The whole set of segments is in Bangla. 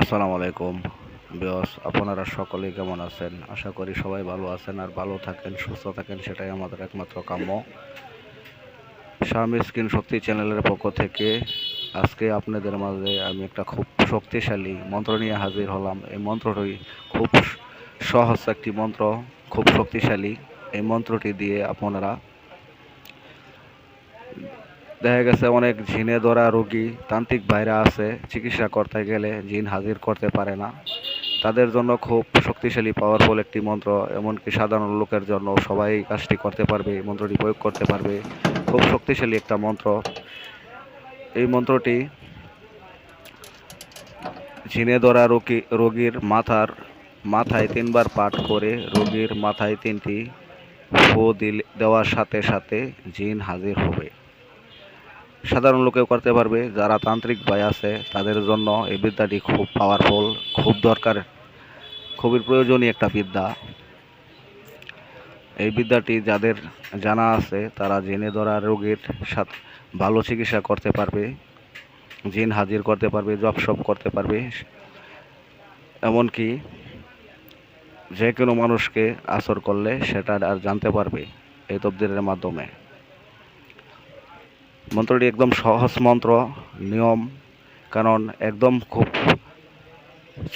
আসসালামু আলাইকুম। বিয়স আপনারা সকলেই কেমন আছেন? আশা করি সবাই ভালো আছেন আর ভালো থাকেন, সুস্থ থাকেন, সেটাই আমাদের একমাত্র কাম্য। স্বামী স্ক্রিন শক্তি চ্যানেলের পক্ষ থেকে আজকে আপনাদের মাঝে আমি একটা খুব শক্তিশালী মন্ত্র নিয়ে হাজির হলাম। এই মন্ত্রটি খুব সহজ একটি মন্ত্র, খুব শক্তিশালী। এই মন্ত্রটি দিয়ে আপনারা দেখা গেছে অনেক ঝিনে ধরা রোগী, তান্ত্রিক বাইরা আছে, চিকিৎসা করতে গেলে জিন হাজির করতে পারে না। তাদের জন্য খুব শক্তিশালী পাওয়ারফুল একটি মন্ত্র, এমনকি সাধারণ লোকের জন্য সবাই কাজটি করতে পারবে, এই মন্ত্রটি প্রয়োগ করতে পারবে। খুব শক্তিশালী একটা মন্ত্র। এই মন্ত্রটি ঝিনে ধরা রোগী, রোগীর মাথার মাথায় তিনবার পাঠ করে রোগীর মাথায় তিনটি ফু দিলে, দেওয়ার সাথে সাথে জিন হাজির হবে। সাধারণ লোকেও করতে পারবে, যারা তান্ত্রিক ভাই আছে, তাদের জন্য এই বিদ্যাটি খুব পাওয়ারফুল খুব দরকার, খুবই প্রয়োজনীয় একটা বিদ্যা। এই বিদ্যাটি যাদের জানা আছে, তারা জেনে ধরা রোগীর সাথে ভালো চিকিৎসা করতে পারবে, জিন হাজির করতে পারবে, জব সব করতে পারবে। এমনকি যে কোনো মানুষকে আসর করলে সেটা আর জানতে পারবে এই তবদিরের মাধ্যমে। মন্ত্রটি একদম সহজ মন্ত্র, নিয়ম, কারণ একদম খুব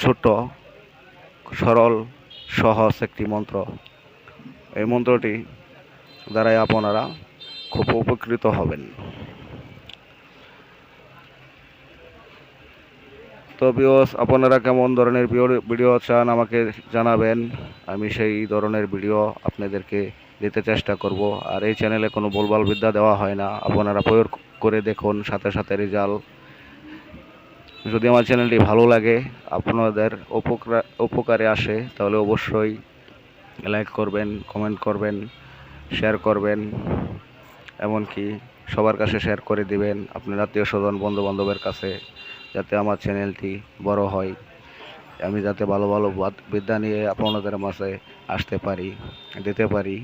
ছোট, সরল, সহজ একটি মন্ত্র। এই মন্ত্রটি দ্বারাই আপনারা খুব উপকৃত হবেন। তো বিওস আপনারা কেমন ধরনের ভিডিও চান আমাকে জানাবেন। আমি সেই ধরনের ভিডিও আপনাদেরকে দিতে চেষ্টা করব। আর এই চ্যানেলে কোনো বলবাল বিদ্যা দেওয়া হয় না। আপনারা প্রয়োগ করে দেখুন, সাথে সাথে রেজাল্ট যদি আমার চ্যানেলটি ভালো লাগে, আপনাদের উপকার, উপকারে আসে, তাহলে অবশ্যই লাইক করবেন কমেন্ট করবেন শেয়ার করবেন। এমনকি সবার কাছে শেয়ার করে দিবেন। আপনার আত্মীয় স্বজন বন্ধু বান্ধবের কাছে। যাতে আমার চ্যানেলটি বড় হয়। আমি যাতে ভালো ভালো বিদ্যা নিয়ে আপনাদের মাঝে আসতে পারি, দিতে পারি।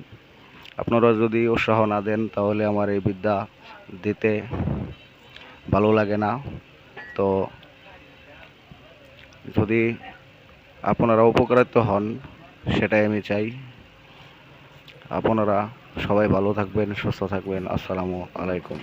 আপনারা যদি উৎসাহ না দেন, তাহলে আমার এই বিদ্যা দিতে ভালো লাগে না। তো যদি আপনারা উপকৃত হন, সেটাই আমি চাই। আপনারা সবাই ভালো থাকবেন, সুস্থ থাকবেন। আসসালামু আলাইকুম।